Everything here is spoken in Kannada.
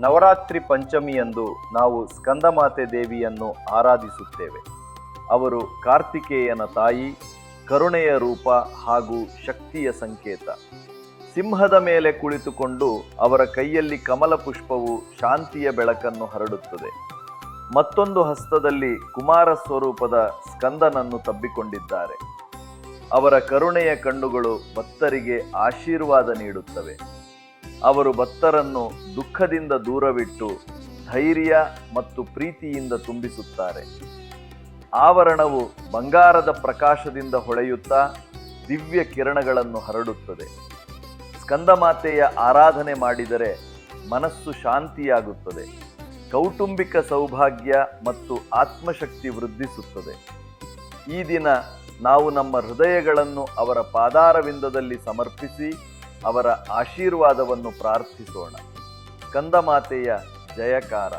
ನವರಾತ್ರಿ ಪಂಚಮಿಯಂದು ನಾವು ಸ್ಕಂದಮಾತೆ ದೇವಿಯನ್ನು ಆರಾಧಿಸುತ್ತೇವೆ. ಅವರು ಕಾರ್ತಿಕೇಯನ ತಾಯಿ, ಕರುಣೆಯ ರೂಪ ಹಾಗೂ ಶಕ್ತಿಯ ಸಂಕೇತ. ಸಿಂಹದ ಮೇಲೆ ಕುಳಿತುಕೊಂಡು ಅವರ ಕೈಯಲ್ಲಿ ಕಮಲ ಪುಷ್ಪವು ಶಾಂತಿಯ ಬೆಳಕನ್ನು ಹರಡುತ್ತದೆ. ಮತ್ತೊಂದು ಹಸ್ತದಲ್ಲಿ ಕುಮಾರ ಸ್ವರೂಪದ ಸ್ಕಂದನನ್ನು ತಬ್ಬಿಕೊಂಡಿದ್ದಾರೆ. ಅವರ ಕರುಣೆಯ ಕಣ್ಣುಗಳು ಭಕ್ತರಿಗೆ ಆಶೀರ್ವಾದ ನೀಡುತ್ತವೆ. ಅವರು ಭಕ್ತರನ್ನು ದುಃಖದಿಂದ ದೂರವಿಟ್ಟು ಧೈರ್ಯ ಮತ್ತು ಪ್ರೀತಿಯಿಂದ ತುಂಬಿಸುತ್ತಾರೆ. ಆವರಣವು ಬಂಗಾರದ ಪ್ರಕಾಶದಿಂದ ಹೊಳೆಯುತ್ತಾ ದಿವ್ಯ ಕಿರಣಗಳನ್ನು ಹರಡುತ್ತದೆ. ಸ್ಕಂದಮಾತೆಯ ಆರಾಧನೆ ಮಾಡಿದರೆ ಮನಸ್ಸು ಶಾಂತಿಯಾಗುತ್ತದೆ. ಕೌಟುಂಬಿಕ ಸೌಭಾಗ್ಯ ಮತ್ತು ಆತ್ಮಶಕ್ತಿ ವೃದ್ಧಿಸುತ್ತದೆ. ಈ ದಿನ ನಾವು ನಮ್ಮ ಹೃದಯಗಳನ್ನು ಅವರ ಪಾದಾರವಿಂದದಲ್ಲಿ ಸಮರ್ಪಿಸಿ ಅವರ ಆಶೀರ್ವಾದವನ್ನು ಪ್ರಾರ್ಥಿಸೋಣ. ಕಂದಮಾತೆಯ ಜಯಕಾರ.